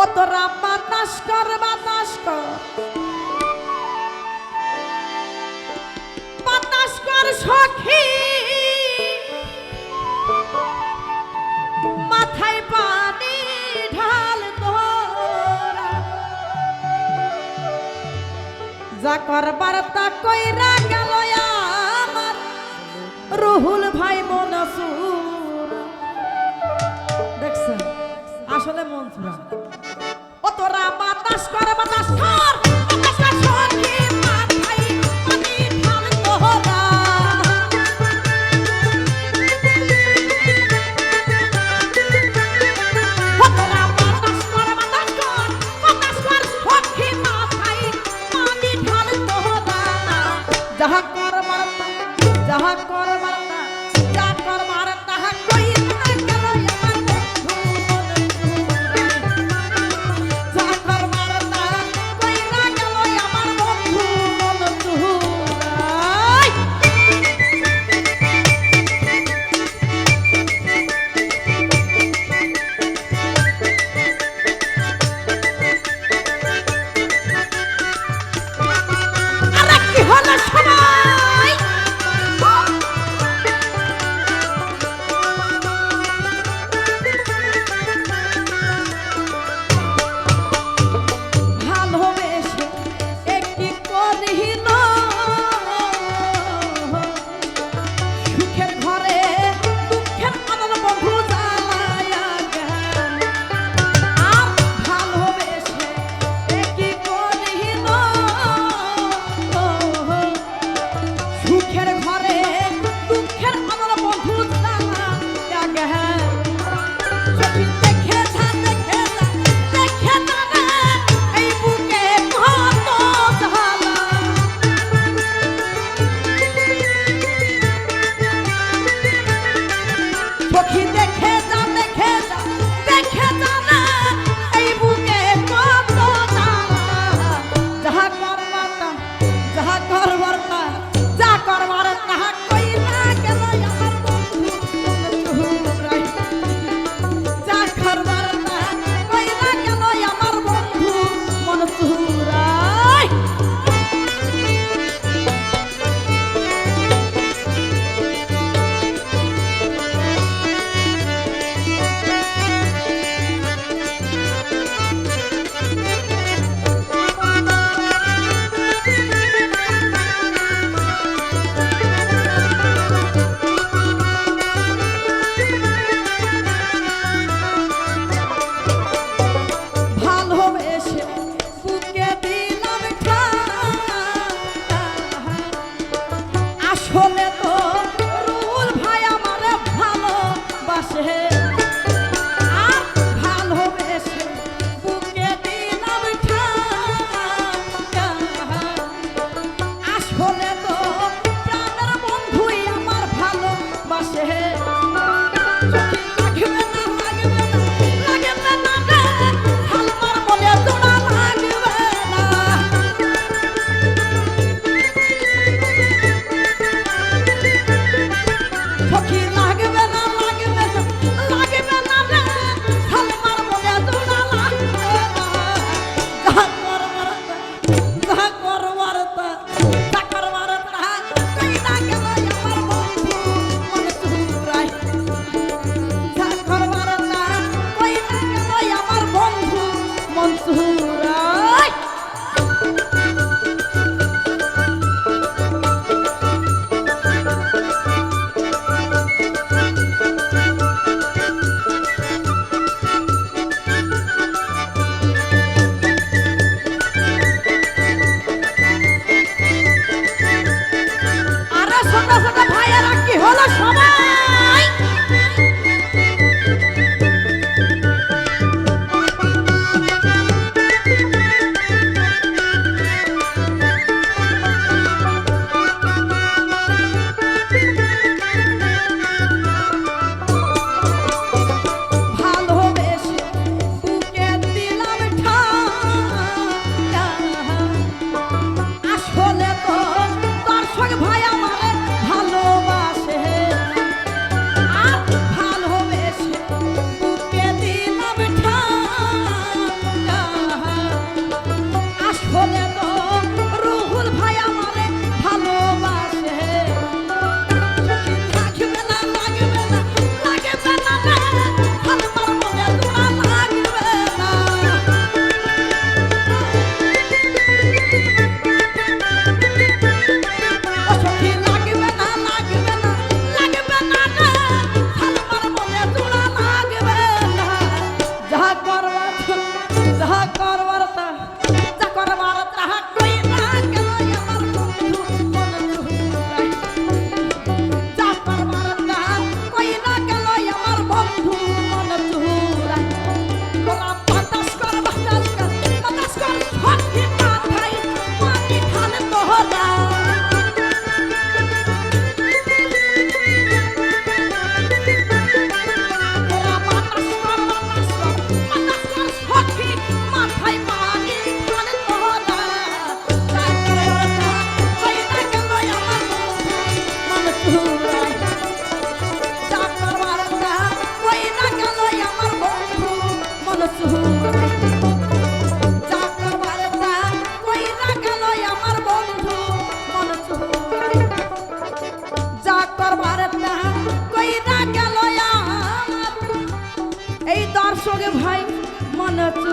ও তোরা বাতাস কর বাতাস কর। মাথায় পানি ঢাল তোরা। যা করবার তা কইরা গেল আমার। রুহুল ভাই মনসুর। দেখছেন? আসলে মন্ত্রা ও তোরা বাতাস কর বাতাস কর। বাতাস কর নাচু